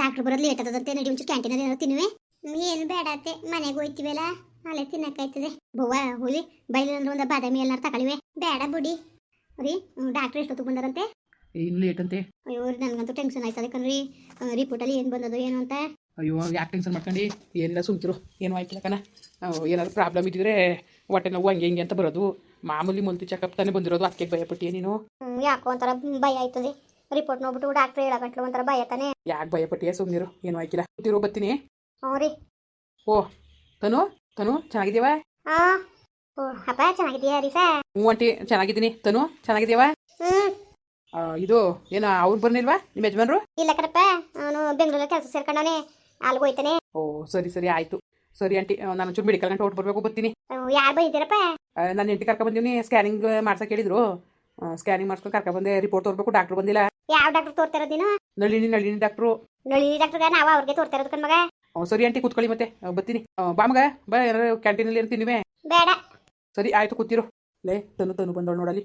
Doctor ಬರೋದು late ಆದದಂತೆ ನಡಿ ಒಂಚೂರು ಕ್ಯಾಂಟೀನಲ್ಲಿ ಏನೋ ತಿನ್ನುವೆ. ಏನು ಬೇಡ ಅತ್ತೆ. ಮನೆಗೆ ಹೋಯ್ತಿವಲ್ಲ ಅಲ್ಲೇ ತಿನ್ನಕ್ಕಾಯ್ತದೆ ಬವ್ವ ಹುಲಿ ಬೈಲಿ ಅಂದ್ರೆ ಒಂದು ಬಾದಾಮಿ ಎಲ್ಲಾರು ತಗೊಳ್ಳಿವೆ. ಬೇಡ ಬುಡಿ. ರೀ ಡಾಕ್ಟ್ರ್ ಎಷ್ಟೊತ್ತಿಗೆ ಬಂದಾರಂತೆ ಇನ್ನು ಲೇಟ್ ಅಂತೆ ಅಯ್ಯೋ ನನಗಂತೂ ಟೆನ್ಷನ್ ಆಯ್ತದೆ ಕಣ್ರಿ. ರಿಪೋರ್ಟಲ್ಲಿ ಏನು ಬಂದದು ಏನು ಅಂತ. ಅಯ್ಯೋ ಯಾಕೆ ಟೆನ್ಷನ್ ಮಾಡ್ಕೊಂಡು? ಎಲ್ಲ ಸುಮ್ಕಿರು. ಏನು ಆಯ್ತಿಲ್ಲ ಕಣ. ಏನಾದ್ರು ಪ್ರಾಬ್ಲಮ್ ಇದ್ದಿದ್ರೆ ಹೊಟ್ಟೆ ನೋವು ಹಂಗೆ ಹಿಂಗೆ ಅಂತ ಬರೋದು. ಮಾಮೂಲಿ ಮುಂದೆ ಚೆಕಪ್ ತಾನೇ ಬಂದಿರೋದು. ಅದಕ್ಕೆ ಭಯಪಟ್ಟಿಯೇ ನೀನು? ಯಾಕೋ ಒಂಥರ ಭಯ ಆಯ್ತದೆ. ರಿಪೋರ್ಟ್ ನೋಡ್ಬಿಟ್ಟು ಡಾಕ್ಟರ್ ಹೇಳಕಟ್ಲು ಒಂಥರ ಭಯ ತಾನೆ? ಯಾಕೆ ಭಯಪಟ್ಟಿಯೇ ಸುಮ್ಮನಿರು ಏನು ಆಯ್ಕಿಲ್ಲ. ಕೂತಿರೋ ಬರ್ತೀನಿ. ಹ್ಞೂ ರೀ. ಓ ತನು? ತನು ಚೆನ್ನಾಗಿದ್ದೀವ ಹಾಂ ಓ ಅಪ್ಪ ಚೆನ್ನಾಗಿದೆಯಾ ರೀ ಸಾ? ಹ್ಞೂ ಆಂಟಿ ಚೆನ್ನಾಗಿದ್ದೀನಿ. ತನು ಚೆನ್ನಾಗಿದ್ದೀವ ಹ್ಞೂ ಆ, ಇದು ಏನು ಅವ್ರು ಬರ್ನಿಲ್ವಾ? ನಿಮ್ಮ ಯಜಮಾನ್ರು? ಇಲ್ಲ ಕಣಪ್ಪ. ಅವನು ಬೆಂಗಳೂರಲ್ಲಿ ಕೆಲಸ ಸೇರ್ಕೊಂಡವನೆ. ಅಲ್ಲಿಗೆ ಹೋಯ್ತಾನೆ. ಓ ಸರಿ ಸರಿ ಆಯ್ತು. ಸರಿ ಆಂಟಿ ನಾನು ಒಂಚೂರು ಮೆಡಿಕಲ್ ಗಂಟೆ ಹೊಟ್ಟು ಬರಬೇಕು ಬರ್ತೀನಿ. ಯಾರು ಬಂದಿದ್ದೀರಪ್ಪ? ನಾನು ಎಂಟಿ ಕರ್ಕೊಂಡ್ ಬಂದೀನಿ ಸ್ಕ್ಯಾನಿಂಗ್ ಮಾಡ್ಸಕ್ಕೆ ಹೇಳಿದ್ರು. ಸ್ಕ್ಯಾನಿಂಗ್ ಮಾಡ್ಸ್ಕೊಂಡು ಕರ್ಕೊ ಬಂದೆ ರಿಪೋರ್ಟ್ ತೋರ್ಬೇಕು ಡಾಕ್ಟರ್ ಬಂದಿಲ್ಲ. ಯಾವ ಡಾಕ್ಟರ್ ತೋರ್ತಾರ ದಿನ ನೀನು? ನಳಿನಿ ನಳಿನಿ ಡಾಕ್ಟ್ರು ನಳಿನಿ ಡಾಕ್ಟರ್ಗ ನಾವು ಅವ್ರಿಗೆ ತೋರ್ತಾರ ಅದಕ್ಕೆ ಹ್ಞೂ ಸರಿ ಆಂಟಿ ಕೂತ್ಕೊಳ್ಳಿ ಮತ್ತೆ. ಬತ್ತೀನಿ ಬರ್ತೀನಿ. ಬಾ ಮಗ ಬಾ ಏನಾರು ಕ್ಯಾಂಟೀನಲ್ಲಿ ಏನು ತಿನ್ನುವೆ ಬೇಡ. ಸರಿ ಆಯ್ತು ಕೂತಿರು. ಲೇ ತನು ತನು ಬಂದವಳು ನೋಡಲಿ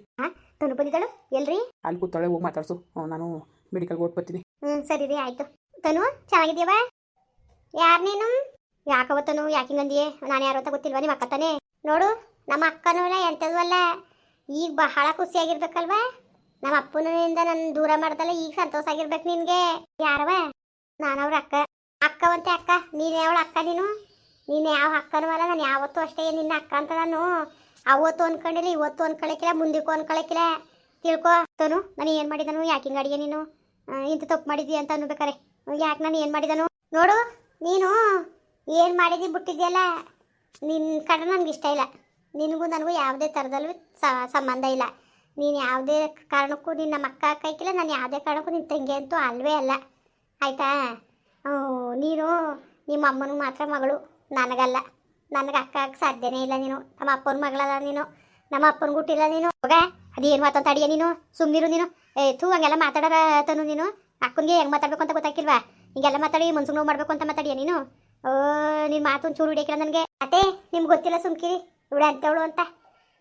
ತನು ಬಂದಿದ್ದಾಳು? ಎಲ್ರಿ? ಅಲ್ಲಿ ಕೂತಾಳೆ ಹೋಗಿ ಮಾತಾಡ್ಸು. ನಾನು ಮೆಡಿಕಲ್ ಹೋಗಿ ಬರ್ತೀನಿ ಹ್ಞೂ ಸರಿ ರೀ ಆಯ್ತು. ತನು ಚೆನ್ನಾಗಿದ್ಯವ? ಯಾರು ನೀನು? ಯಾಕವತ್ತನು ತನು? ಯಾಕಿಂಗಂದಿಯೇ ನಾನು ಯಾರು ಅಂತ ಗೊತ್ತಿಲ್ವಾ ನಿಮ್ಮ ಅಕ್ಕ ತಾನೇ? ನೋಡು ನಮ್ಮ ಅಕ್ಕನೂ ಎಂತದ್ವಲ್ಲ ಎಂಥದ್ದು ಅಲ್ಲ. ಈಗ ಬಹಳ ಖುಷಿಯಾಗಿರ್ಬೇಕಲ್ವಾ ನಮ್ಮ ಅಪ್ಪನಿಂದ ನನ್ನ ದೂರ ಮಾಡ್ದಲ್ಲ ಈಗ ಸಂತೋಷ ಆಗಿರ್ಬೇಕು ನಿನಗೆ. ಯಾರವ ನಾನು ಅವ್ರ ಅಕ್ಕ. ಅಕ್ಕವಂತೆ ಅಕ್ಕ. ನೀನು ಯಾವಳ ಅಕ್ಕ ನೀನು? ನೀನು ಯಾವ ಅಕ್ಕನೂ ಅಲ್ಲ, ನಾನು ಯಾವತ್ತೂ ಅಷ್ಟೇ ನಿನ್ನ ಅಕ್ಕ ಅಂತ ನಾನು. ಅವತ್ತು ಅನ್ಕೊಂಡಿಲ್ಲ, ಇವತ್ತು ಅನ್ಕೊಳಕಿಲ್ಲ, ಮುಂದಕ್ಕೂ ಅನ್ಕೊಳಕಿಲ್ಲ. ತಿಳ್ಕೊ ತನು. ನಾನು ಏನು ಮಾಡಿದನು? ಯಾಕೆ ಹಿಂಗೆ ಅಡಿಗೆ ನೀನು? ಇಂಥ ತಪ್ಪು ಮಾಡಿದ್ವಿ ಅಂತ ಅನ್ಬೇಕಾರೆ. ಯಾಕೆ ನಾನು ಏನು ಮಾಡಿದನು? ನೋಡು, ನೀನು ಏನು ಮಾಡಿದಿ ಬಿಟ್ಟಿದ್ಯಲ್ಲ? ನಿನ್ನ ಕಡೆ ನನಗೆ ಇಷ್ಟ ಇಲ್ಲ. ನಿನಗೂ ನನಗೂ ಯಾವುದೇ ಥರದಲ್ಲೂ ಸಂಬಂಧ ಇಲ್ಲ. ನೀನು ಯಾವುದೇ ಕಾರಣಕ್ಕೂ ನಿನ್ನ ಅಕ್ಕ ಕೈಕಿಲ್ಲ, ನಾನು ಯಾವುದೇ ಕಾರಣಕ್ಕೂ ನಿನ್ನ ತಂಗಿ ಅಂತೂ ಅಲ್ವೇ ಅಲ್ಲ. ಆಯಿತಾ? ನೀನು ನಿಮ್ಮ ಅಮ್ಮನಿಗೆ ಮಾತ್ರ ಮಗಳು, ನನಗಲ್ಲ. ನನಗೆ ಅಕ್ಕ ಸಾಧ್ಯನೇ ಇಲ್ಲ ನೀನು. ನಮ್ಮ ಅಪ್ಪನ ಮಗಳಲ್ಲ ನೀನು. ನಮ್ಮ ಅಪ್ಪನ ಗುಟ್ಟಿಲ್ಲ ನೀನು. ಹೋಗ, ಅದೇನು ಮಾತಂತ ಅಡಿಯ ನೀನು? ಸುಮ್ಮನಿರು ನೀನು. ಏ ತೂ ಹಂಗೆಲ್ಲ ಮಾತಾಡೋರ ತನು ನೀನು? ಅಕ್ಕನಿಗೆ ಹೆಂಗೆ ಮಾತಾಡ್ಬೇಕು ಅಂತ ಗೊತ್ತಾಕಿಲ್ವಾ ಹಿಂಗೆಲ್ಲ ಮಾತಾಡಿ ಮನ್ಸಿಗೆ ನೋವು ಮಾಡಬೇಕು ಅಂತ ಮಾತಾಡಿಯ ನೀನು? ಓ ನಿನ್ನ ಮಾತು ಚೂರು ಹಿಡಿಯಕ್ಕಿಲ್ಲ ನನಗೆ. ಅತ್ತೆ, ನಿಮ್ಗೆ ಗೊತ್ತಿಲ್ಲ ಸುಮ್ಕಿರಿ. ಇವಳೆ ಅಂತವಳು ಅಂತ?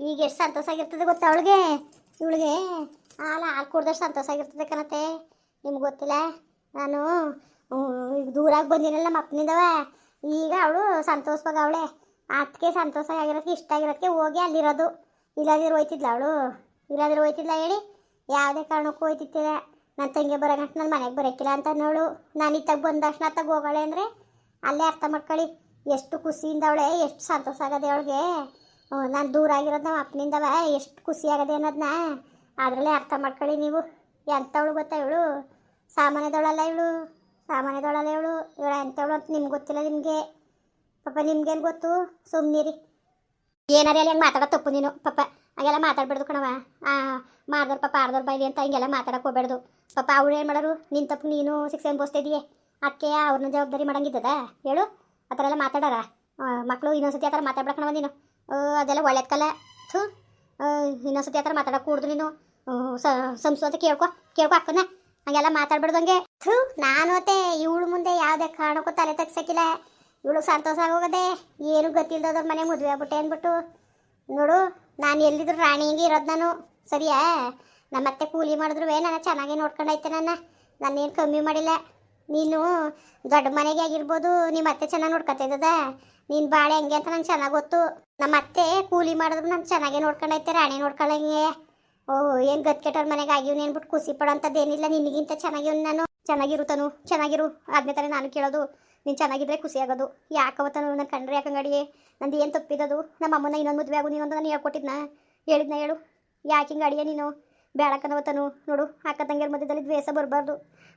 ಈಗ ಎಷ್ಟು ಸಂತೋಷ ಆಗಿರ್ತದೆ ಗೊತ್ತಾ ಅವಳಿಗೆ? ಇವಳಿಗೆ ಆ ಹಾಲು ಕುಡ್ದಷ್ಟು ಸಂತೋಷ ಆಗಿರ್ತದೆ ಕಣತೆ. ನಿಮ್ಗೆ ಗೊತ್ತಿಲ್ಲ? ನಾನು ಈಗ ದೂರಾಗಿ ಬಂದಿನಲ್ಲ ಅಪ್ಪನಿಂದವ. ಈಗ ಅವಳು ಸಂತೋಷವಾಗ ಅವಳೆ. ಅದಕ್ಕೆ ಸಂತೋಷ ಆಗಿರೋದಕ್ಕೆ ಇಷ್ಟ ಆಗಿರೋದಕ್ಕೆ ಹೋಗಿ ಅಲ್ಲಿರೋದು. ಇಲ್ಲದಿರು ಹೋಯ್ತಿದ್ಲ ಅವಳು. ಇಲ್ಲದಿರು ಹೋಯ್ತಿದ್ಲ ಹೇಳಿ? ಯಾವುದೇ ಕಾರಣಕ್ಕೂ ಹೋಯ್ತಿತ್ತಿಲ್ಲ ನನ್ನ ತಂಗಿ ಬರೋ ಗಂಟು ನನ್ನ ಮನೆಗೆ ಬರೋಕ್ಕಿಲ್ಲ ಅಂತ ನೋಳು ನಾನು ಇತ್ತಾಗ ಬಂದ ತಕ್ಷಣ ಅತ್ತಾಗ ಹೋಗೋಳೆ ಅಂದರೆ ಅಲ್ಲೇ ಅರ್ಥ ಮಾಡ್ಕೊಳ್ಳಿ. ಎಷ್ಟು ಖುಷಿಯಿಂದ ಅವಳೆ, ಎಷ್ಟು ಸಂತೋಷ ಆಗದೆ ಅವಳಿಗೆ. ನಾನು ದೂರ ಆಗಿರೋದು ನಮ್ಮ ಅಪ್ಪನಿಂದವ ಎಷ್ಟು ಖುಷಿ ಅನ್ನೋದನ್ನ ಅದರಲ್ಲೇ ಅರ್ಥ ಮಾಡ್ಕೊಳ್ಳಿ ನೀವು. ಎಂಥವಳು ಗೊತ್ತಾ ಇವಳು? ಸಾಮಾನ್ಯದವಳಲ್ಲ ಇವಳು? ಸಾಮಾನ್ಯದವಳಲ್ಲ ಇವಳು? ಇವಳು ಎಂಥವಳು ಅಂತ ನಿಮ್ಗೆ ಗೊತ್ತಿಲ್ಲ ನಿಮಗೆ? ಪಾಪ ನಿಮ್ಗೇನು ಗೊತ್ತು? ಸುಮ್ಮನಿರಿ ಏನಾರ ಅಲ್ಲಿ ಹಂಗೆ ಮಾತಾಡೋ ತಪ್ಪು ನೀನು, ಪಾಪ. ಹಂಗೆಲ್ಲ ಮಾತಾಡ್ಬಾರ್ದು ಕಣವ ಮಾಡ್ದವ್ರು ಪಾಪ ಆಡ್ದವ್ರು ಬೈಲಿ ಅಂತ ಹಿಂಗೆಲ್ಲ ಮಾತಾಡಕ್ಕೆ ಹೋಗ್ಬಾರ್ದು ಪಾಪ ಅವ್ರು ಏನು ಮಾಡೋರು? ನಿನ್ನ ತಪ್ಪು ನೀನು ಶಿಕ್ಷೆ ಅನ್ಭವಿಸ್ತಿದೀಯ ಅಕ್ಕೆ ಅವ್ರನ್ನ ಜವಾಬ್ದಾರಿ ಮಾಡಂಗಿದ್ದದ? ಹೇಳು. ಆ ಥರ ಎಲ್ಲ ಮಾತಾಡಾರ? ಮಕ್ಕಳು ಇನ್ನೊಂದ್ಸತಿ ಆ ಥರ ಮಾತಾಡ್ಬೇಕಣವ ನೀನು. ಅದೆಲ್ಲ ಒಳ್ಳೆದಕ್ಕಲ್ಲ ಥೂ. ಇನ್ನೊಂದ್ಸತಿ ಆ ಥರ ಮಾತಾಡಕ್ಕೆ ಕೂಡ್ದು ನೀನು. ಸಂಸು ಅಂತ ಕೇಳ್ಕೊ ಕೇಳ್ಕೊ ಅಕ್ಕನ. ಹಂಗೆಲ್ಲ ಮಾತಾಡ್ಬಿಡ್ದಂಗೆ. ಥೂ, ನಾನು ಅತ್ತೆ ಇವಳು ಮುಂದೆ ಯಾವುದೇ ಕಾರಣಕ್ಕೂ ತಲೆ ತಗ್ಸಕ್ಕಿಲ್ಲ. ಇವಳು ಸಂತೋಷ ಆಗೋಗದೆ ಏನು ಗೊತ್ತಿಲ್ದವ್ರ ಮನೆ ಮದುವೆ ಆಗ್ಬಿಟ್ಟೆ ಅಂದ್ಬಿಟ್ಟು. ನೋಡು, ನಾನು ಎಲ್ಲಿದ್ರು ರಾಣಿ ಹಿಂಗೆ ಇರೋದು ನಾನು. ಸರಿಯಾ? ನಮ್ಮ ಅತ್ತೆ ಕೂಲಿ ಮಾಡಿದ್ರು ನಾನು ಚೆನ್ನಾಗಿ ನೋಡ್ಕೊಂಡೈತೆ ನನ್ನ ನಾನೇನು ಕಮ್ಮಿ ಮಾಡಿಲ್ಲ. ನೀನು ದೊಡ್ಡ ಮನೆಗೆ ಆಗಿರ್ಬೋದು ನಿಮ್ಮ ಅತ್ತೆ ಚೆನ್ನಾಗಿ ನೋಡ್ಕೊತಾ ಇದ್ದದ? ನೀನು ಬಾಳೆ ಹೆಂಗೆ ಅಂತ ನಂಗೆ ಚೆನ್ನಾಗಿ ಗೊತ್ತು. ನಮ್ಮ ಅತ್ತೆ ಕೂಲಿ ಮಾಡಿದ್ರು ನಾನು ಚೆನ್ನಾಗೇ ನೋಡ್ಕೊಂಡೈತೆ, ರಾಣಿ ನೋಡ್ಕೊಳ್ಳಂಗೆ ಓ ಏನು ಗತ್ಕೆಟ್ಟವ್ರ ಮನೆಗೆ ಆಗಿವ್ನು ಏನ್ಬಿಟ್ಟು ಖುಷಿ ಪಡೋಂಥದ್ದೇನಿಲ್ಲ ನಿನಗಿಂತ ಚೆನ್ನಾಗಿವ್ ನಾನು. ಚೆನ್ನಾಗಿರು ತನು, ಚೆನ್ನಾಗಿರು. ಆದ್ಮೇಲೆ ತಾನೇ ನಾನು ಕೇಳೋದು, ನೀನು ಚೆನ್ನಾಗಿದ್ರೆ ಖುಷಿ ಆಗೋದು. ಯಾಕವತ್ತನು ನನ್ನ ಕಂಡ್ರೆ ಯಾಕಂಗಡಿಗೆ ನಂದು ಏನು ತಪ್ಪಿದದು? ನಮ್ಮ ಅಮ್ಮನ ಇನ್ನೊಂದು ಮದುವೆ ಆಗು ನೀನೊಂದು ನಾನು ಹೇಳ್ಕೊಟ್ಟಿದ್ನ? ಹೇಳಿದ್ನ ಹೇಳು. ಯಾಕೆ ಹಿಂಗೆ ನೀನು? ಬೇಡಕ್ಕನವತ್ತನು ನೋಡು ಅಕ್ಕ ತಂಗಿಯರ ಮಧ್ಯದಲ್ಲಿ ದ್ವೇಷ ಬರಬಾರ್ದು.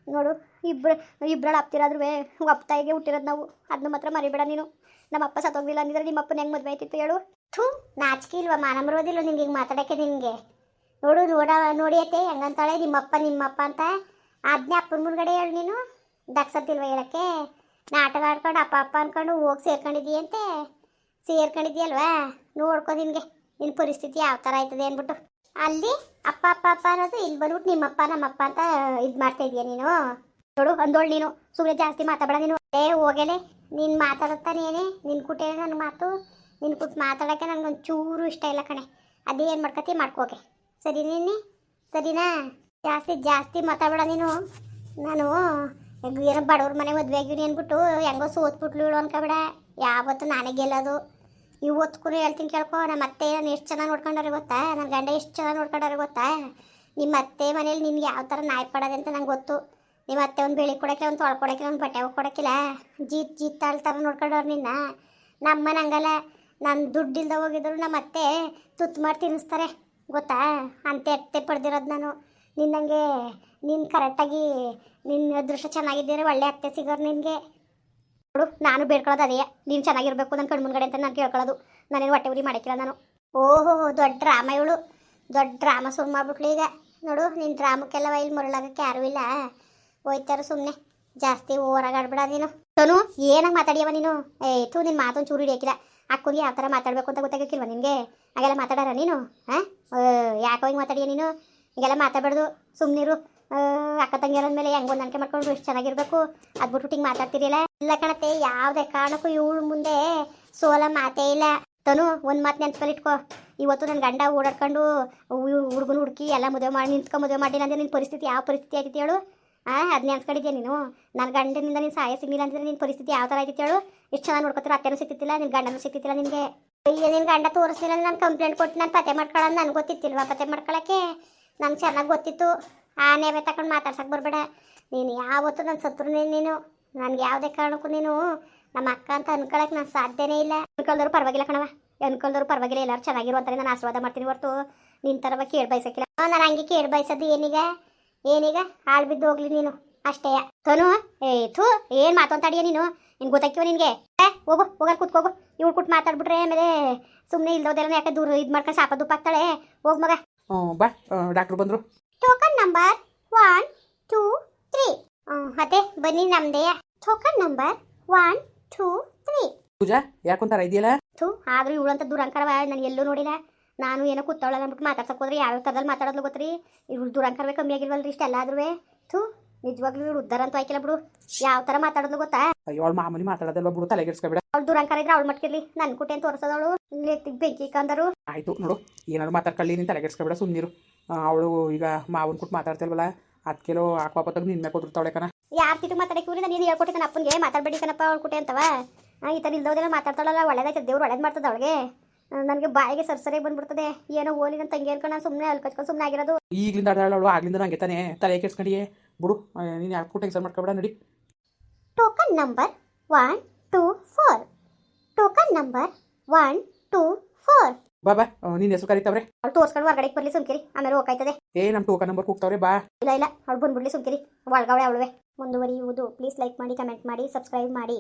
ನೋಡು ಇಬ್ಬರು ಇಬ್ಬರಳು ಅಪ್ತಿರಾದ್ರೂ ಒಪ್ತಾಯಿಗೆ ಹುಟ್ಟಿರೋದು ನಾವು. ಅದನ್ನ ಮಾತ್ರ ಮರಿಬೇಡ ನೀನು. ನಮ್ಮ ಅಪ್ಪ ಅಂದಿದ್ರೆ ನಿಮ್ಮಪ್ಪನ ಹೆಂಗೆ ಮದುವೆ ಆಯ್ತಿತ್ತು ಹೇಳು? ಥೂ, ನಾಚಿಕೆ ಇಲ್ವಾ, ಮಾನ ಬರೋದಿಲ್ಲ ನಿಂಗೆ ಹಿಂಗೆ ಮಾತಾಡೋಕ್ಕೆ ನಿನಗೆ ನೋಡು, ನೋಡ, ನೋಡಿಯತ್ತೆ, ಹೆಂಗಂತಾಳೆ ನಿಮ್ಮಪ್ಪ ನಿಮ್ಮಪ್ಪ ಅಂತ. ಅದನ್ನೇ ಅಪ್ಪನ ಮುಂದ್ಗಡೆ ಹೇಳು ನೀನು. ದಕ್ಸತ್ತಿಲ್ವ ಹೇಳಕ್ಕೆ? ನಾಟಕ ಆಡ್ಕೊಂಡು ಅಪ್ಪ ಅಪ್ಪ ಅನ್ಕೊಂಡು ಹೋಗಿ ಸೇರ್ಕೊಂಡಿದ್ದೀಯಂತೆ ಸೇರ್ಕೊಂಡಿದ್ದೀಯಲ್ವಾ? ನೋಡ್ಕೊ ನಿನಗೆ. ನಿನ್ನ ಪರಿಸ್ಥಿತಿ ಯಾವ ಥರ ಆಯ್ತದೆ ಅಂದ್ಬಿಟ್ಟು. ಅಲ್ಲಿ ಅಪ್ಪ ಅಪ್ಪ ಅಪ್ಪ ಅನ್ನೋದು ಇಲ್ಲಿ ಬಂದ್ಬಿಟ್ಟು ನಿಮ್ಮಪ್ಪ, ನಮ್ಮಪ್ಪ ಅಂತ ಇದು ಮಾಡ್ತಾ ಇದೀಯ ನೀನು. ನೋಡು ಅಂದೋಳು ನೀನು. ಸುಮ್ಮನೆ ಜಾಸ್ತಿ ಮಾತಾಡಬೇಡ ನೀನು. ಏ, ಹೋಗಲೆ. ನೀನು ಮಾತಾಡುತ್ತಾನೇನೆ ನಿನ್ನ ಕುಟೇ ನನ್ನ ಮಾತು. ನಿನ್ನ ಮಾತಾಡಕ್ಕೆ ಮಾತಾಡೋಕ್ಕೆ ನನಗೊಂದು ಚೂರು ಇಷ್ಟ ಇಲ್ಲ ಕಣೆ. ಅದೇನು ಮಾಡ್ಕತಿ ಮಾಡ್ಕೋಕೆ ಸರಿ ನೀನು? ಸರಿನಾ? ಜಾಸ್ತಿ ಜಾಸ್ತಿ ಮಾತಾಡಬೇಡ ನೀನು. ನಾನು ಏನೋ ಬಡವ್ರ ಮನೆ ಮದುವೆ ಆಗಿನಿ ಅಂದ್ಬಿಟ್ಟು ಹೆಂಗೋ ಸೋತ್ಬಿಟ್ಲು ಇಳು ಅನ್ಕೊಬೇಡ. ಯಾವತ್ತು ನಾನೇ ಗೆಲ್ಲೋದು. ಇವತ್ತು ಹೇಳ್ತೀನಿ ಕೇಳ್ಕೊ ನಮ್ಮ ಅತ್ತೆ ನಾನು ಎಷ್ಟು ಚೆನ್ನಾಗಿ ನೋಡ್ಕೊಂಡಾರೆ ಗೊತ್ತಾ? ನನ್ನ ಗಂಡ ಎಷ್ಟು ಚೆನ್ನಾಗಿ ನೋಡ್ಕೊಂಡಾರೆ ಗೊತ್ತಾ? ನಿಮ್ಮ ಅತ್ತೆ ಮನೇಲಿ ನಿನ್ಗೆ ಯಾವ ಥರ ನಾಯಿ ಪಡೋದೆ ಅಂತ ನಂಗೆ ಗೊತ್ತು. ನಿಮ್ಮ ಅತ್ತೆ ಒಂದು ಬೆಳಿ ಕೊಡೋಕ್ಕೆ ಒಂದು ತೊಳ್ಕೊಡೋಕ್ಕಿಲ್ಲ ಒಂದು ಬಟ್ಟೆ ಕೊಡೋಕ್ಕಿಲ್ಲ. ಜೀತ್ ಜೀತ್ ಥರ ನೋಡ್ಕೊಂಡವ್ರು ನಿನ್ನ. ನಮ್ಮ ಹಂಗಲ್ಲ, ನಾನು ದುಡ್ಡಿಲ್ದ ಹೋಗಿದ್ರು ನಮ್ಮ ಅತ್ತೆ ತುತ್ತು ಮಾಡಿ ತಿನ್ನಿಸ್ತಾರೆ, ಗೊತ್ತಾ? ಅಂತ ಅತ್ತೆ ಪಡೆದಿರೋದು ನಾನು. ನಿನ್ನಂಗೆ ನೀನು ಕರೆಕ್ಟಾಗಿ ನಿನ್ನ ಅದೃಷ್ಟ ಚೆನ್ನಾಗಿದ್ದೀರ, ಒಳ್ಳೆ ಅತ್ತೆ ಸಿಗೋರು ನಿನಗೆ. ನೋಡು, ನಾನು ಬೇಡ್ಕೊಳ್ಳೋದು ಅದೇ ನೀನು ಚೆನ್ನಾಗಿರ್ಬೇಕು ನನ್ನ ಕಣ್ಣು ಮುಂದ್ಗಡೆ ಅಂತ ನಾನು ಕೇಳ್ಕೊಳ್ಳೋದು. ನಾನೇನು ಹೊಟ್ಟೆ ಉರಿ ಮಾಡಕ್ಕಿಲ್ಲ ನಾನು. ಓಹೋ, ದೊಡ್ಡ ಡ್ರಾಮ ಇವಳು. ದೊಡ್ಡ ಡ್ರಾಮ ಸುಮ್ಮ ಮಾಡ್ಬಿಟ್ಲು ಈಗ. ನೋಡು ನಿನ್ನ ಡ್ರಾಮಕ್ಕೆಲ್ಲ ಇಲ್ಲಿ ಮುರಳಾಗಕ್ಕೆ ಯಾರೂ ಇಲ್ಲ. ಹೋಯ್ತಾರ ಸುಮ್ಮನೆ ಜಾಸ್ತಿ ಓರಾಗಾಡ್ಬಿಡ ನೀನು. ತನು ಏನಾಗ ಮಾತಾಡಿಯವ ನೀನು? ಏ, ಥೂ ನಿನ್ನ ಮಾತೊಂದು ಚೂರು ಹಿಡಿಯಕ್ಕಿಲ್ಲ ಅಕ್ಕನಿಗೆ ಯಾವ ಥರ ಮಾತಾಡಬೇಕು ಅಂತ ಗೊತ್ತಾಗಕ್ಕಿಲ್ವ ನಿನಗೆ? ಹಾಗೆಲ್ಲ ಮಾತಾಡಾರ ನೀನು? ಹಾಂ? ಯಾಕೋ ಹೋಗಿ ಮಾತಾಡಿಯ ನೀನು? ಹೀಗೆಲ್ಲ ಮಾತಾಡಬಾರ್ದು. ಸುಮ್ಮನಿರು ಅಕ್ಕ ತಂಗಿಯರ ಮೇಲೆ ಹೆಂಗೆ ಹೊಂದಾಣಿಕೆ ಮಾಡ್ಕೊಂಡು ಎಷ್ಟು ಚೆನ್ನಾಗಿರ್ಬೇಕು. ಅದ್ ಬಿಟ್ಟು ಹಿಂಗೆ ಮಾತಾಡ್ತಿರಿಲ್ಲ ಇಲ್ಲ ಕಣತೆ ಯಾವುದೇ ಕಾರಣಕ್ಕೂ ಇವಳು ಮುಂದೆ ಸೋಲ ಮಾತೇ ಇಲ್ಲ. ತನು ಒಂದು ಮಾತು ನೆನ್ಪಲ್ಲಿ ಇಟ್ಕೋ. ಇವತ್ತು ನನ್ನ ಗಂಡ ಓಡಾಡ್ಕೊಂಡು ಹುಡುಗನ ಹುಡುಕಿ ಎಲ್ಲ ಮದುವೆ ಮಾಡಿ ನಿಂತ್ಕೊಂಡು ಮದುವೆ ಮಾಡಿಲ್ಲ ಅಂದ್ರೆ ನಿನ್ನ ಪರಿಸ್ಥಿತಿ ಯಾವ ಪರಿಸ್ಥಿತಿ ಆಗಿತ್ತು ಹೇಳು? ಹಾಂ ಅದು ನೆನ್ಸ್ಕೊಂಡಿದ್ಯಾ ನೀನು? ನನ್ನ ಗಂಡನಿಂದ ನೀನು ಸಹಾಯ ಸಿಗಲಿಲ್ಲ ಅಂದ್ರೆ ನಿನ್ನ ಪರಿಸ್ಥಿತಿ ಯಾವ ಥರ ಆಗಿತ್ತು ಹೇಳು? ಎಷ್ಟು ಚೆನ್ನಾಗಿ ನೋಡ್ಕೊತೀರ, ಅತ್ತೆನೂ ಸಿಕ್ತಿಲ್ಲ ನಿನ್ನ ಗಂಡನೂ ಸಿಗ್ತಿಲ್ಲ ನಿನಗೆ? ಅಯ್ಯ ನಿನ್ನ ಗಂಡ ತೋರಿಸ್ಲಿಲ್ಲ ನಾನು ಕಂಪ್ಲೇಂಟ್ ಕೊಟ್ಟು ನಾನು ಪತ್ತೆ ಮಾಡ್ಕೊಳ್ಳೋದು ನನಗೆ ಗೊತ್ತಿತ್ತಿಲ್ವಾ ಪತ್ತೆ ಮಾಡ್ಕೊಳ್ಳೋಕ್ಕೆ ನಂಗೆ ಚೆನ್ನಾಗಿ ಗೊತ್ತಿತ್ತು. ಆ ನೇವೆ ತಗೊಂಡು ಮಾತಾಡ್ಸಕ್ಕೆ ಬರಬೇಡ. ನೀನು ಯಾವತ್ತು ನನ್ನ ಸತ್ರು ನೀನು ನನಗೆ ಯಾವುದೇ ಕಾರಣಕ್ಕೂ ನೀನು ನಮ್ಮ ಅಕ್ಕ ಅಂತ ಅನ್ಕೊಳಕ್ಕೆ ನಾನು ಸಾಧ್ಯನೇ ಇಲ್ಲ. ಅನ್ಕೊಳ್ದವ್ರು ಪರವಾಗಿಲ್ಲ ಕಣವ ಅನ್ಕೊಳ್ದವ್ರು ಪರವಾಗಿಲ್ಲ, ಎಲ್ಲರೂ ಚೆನ್ನಾಗಿರು ಅಂತಾರೆ ನಾನು ಆಶೀರ್ವಾದ ಮಾಡ್ತೀನಿ ಹೊರತು. ನಿನ್ನ ಥರವ ಕೇಳಿ ಬಯಸಕ್ಕಿಲ್ಲ. ನಾನು ಹಂಗೆ ಕೇಳಿ ಬಯಸೋದು ಏನೀಗ? ಏನೀಗ? ಹಾಳು ಬಿದ್ದು ಹೋಗ್ಲಿ ನೀನು. ಅಷ್ಟೇ. ತನು ಏ, ಥೂ, ಏನು ಮಾತಂತಾಡಿಯ ನೀನು? ನಿನ್ಗೆ ಗೊತ್ತಾಕಿವ ನಿನಗೆ? ಹೋಗು, ಹೋಗಾರ ಕೂತ್ಕೋಗು ಇವಳು ಕೊಟ್ಟು ಮಾತಾಡ್ಬಿಟ್ರೆ ಆಮೇಲೆ ಸುಮ್ಮನೆ ಇಲ್ದೋದೆಲ್ಲ ಯಾಕೆ ದೂರ ಇದು ಮಾಡ್ಕೊಂಡು ಸಾಪ ದುಪ್ಪ ಹಾಕ್ತಾಳೆ ಹೋಗ್ ಮಗ. ಹ್ಞೂ ಬಾ ಡಾಕ್ಟ್ರು ಬಂದರು. Token number one two three ಅದೇ ಬನ್ನಿ ನಮ್ದೇ token number one two three Pooja ಯಾಕೊಂತಾರ ಇದೆಯಲ್ಲ? ಥೂ ಆದ್ರೂ ಇವಳಂತ ದುರಂಕರವ ನಾನು ಎಲ್ಲೂ ನೋಡಿಲ್ಲ. ನಾನು ಏನೋ ಕೂತವಳ ಅಂದ್ಬಿಟ್ಟು ಮಾತಾಡ್ಸಕ್ ಹೋದ್ರೆ ಯಾವ ಥರದಲ್ಲಿ ಮಾತಾಡೋದು ಗೊತ್ತ್ರಿ? ಇವಳು ದುರಂಕರವೇ ಕಮ್ಮಿ ಆಗಿಲ್ವಲ್ರಿ ಇಷ್ಟೆಲ್ಲ ಆದ್ರೂ ಥೂ ನಿಜವಾಗ್ಲೂ ಇವಳು ಉದ್ದಾರ ಅಂತ ಆಯ್ಕಿಲ್ಲ ಬಿಡು. ಯಾವ ಥರ ಮಾತಾಡೋದು ಗೊತ್ತಾ? ಅಯ್ಯೋ ಅವಳು ಮಾಮೂಲಿ ಮಾತಾಡೋದಲ್ಲ ಬಿಡು ತಲೆಗೆಡ್ಸ್ಕೊಬೇಡ ಅವ್ಳು ದುರಂಕರ ಇದ್ರೆ ಅವಳು ಮಟ್ಕಿರ್ಲಿ. ನನ್ನ ಕುಟೆ ಅಂತ ತೋರಿಸೋದವಳು ಬೆಂಕಿ ಕಂದರು ಆಯ್ತು ನೋಡು ಏನಾದ್ರು ಮಾತಾಡ್ಕೊಳ್ಳಿ ನೀನು ತಲೆಗೆಡ್ಸ್ಕೊಬೇಡ ಸುಮ್ಮನಿರು ಅವಳು ಈಗ ಮಾವನ ಕೊಟ್ಟು ಮಾತಾಡ್ತಿಲ್ವಲ್ಲ ಅದಕ್ಕೆಲೋ ಆಕ್ವಾಪ ತೆಗ್ದು ನಿನ್ನ ಮೇಲೆ ಕುದುರ್ತಾವಳೆ ಕಣ. ಯಾರು ತಿಟ್ಟು ಮಾತಾಡಕ್ಕೆ ನಾನು ನೀನು ಹೇಳ್ಕೊಟ್ಟೆ ಅಪ್ಪನಿಗೆ? ಮಾತಾಡ್ಬೇಡಿ ಕಣಪ್ಪ ಅವಳು ಕುಟೆ ಅಂತವ. ಈ ಥರ ಇಲ್ದೋದೆಲ್ಲ ಮಾತಾಡ್ತಾಳಲ್ಲ ಒಳ್ಳೇದಾಯ್ತು ದೇವ್ರು ಒಳ್ಳೇದು ಮಾಡ್ತದ ಅವಳಿಗೆ. ನನಗೆ ಬಾಯಿಗೆ ಸರಿಸರಿ ಬಂದ್ಬಿಡ್ತದೆ. ಏನೋ ಓಲಿ ನನ್ನ ತಂಗಿ ಅನ್ಕೊಂಡು ನಾನು ಸುಮ್ಮನೆ ಅಲ್ಲಿ ಕಚ್ಕೊಂಡು ಸುಮ್ಮನೆ ಆಗಿರೋದು. ಈಗಲಿಂದ ಆಡಾಳವಳು ಆಗ್ಲಿಂದ ನಂಗೆ ತಾನೇ. ತಲೆ ಕೆಡ್ಸ್ಕೊಂಡಿಯೇ. ಬಿಡು ನೀನು ಯಾಕೆ ಎಕ್ಸಾಮ್ ಮಾಡ್ಕೊಬೇಡ ನಡಿ. Token number one two four token number one two ಬಾ ಬಾ. ನಿನ್ನ ಹೆಸರು ಕರೀತಾವ್ರೆ? ಅವ್ರು ತೋರ್ಸ್ಕೊಂಡು ಹೊರಗಡೆ ಬರ್ಲಿ ಸುಮ್ಕಿರಿ. ಆಮೇಲೆ ಹೋಗ್ತಾಯ್ತದೆ ಏ ನಮ್ಮ ಟೋಕನ್ ನಂಬರ್ ಹೋಗ್ತಾವ್ರೆ ಬಾ. ಇಲ್ಲ ಇಲ್ಲ. ಅವಳು ಬಂದ್ಬಿಡ್ಲಿ ಸುಮ್ಕಿರಿ. ಒಳಗವಳೆ ಅವಳುವೆ. ಮುಂದುವರಿಯುವುದು. ಪ್ಲೀಸ್ ಲೈಕ್ ಮಾಡಿ ಕಮೆಂಟ್ ಮಾಡಿ ಸಬ್ಸ್ಕ್ರೈಬ್ ಮಾಡಿ.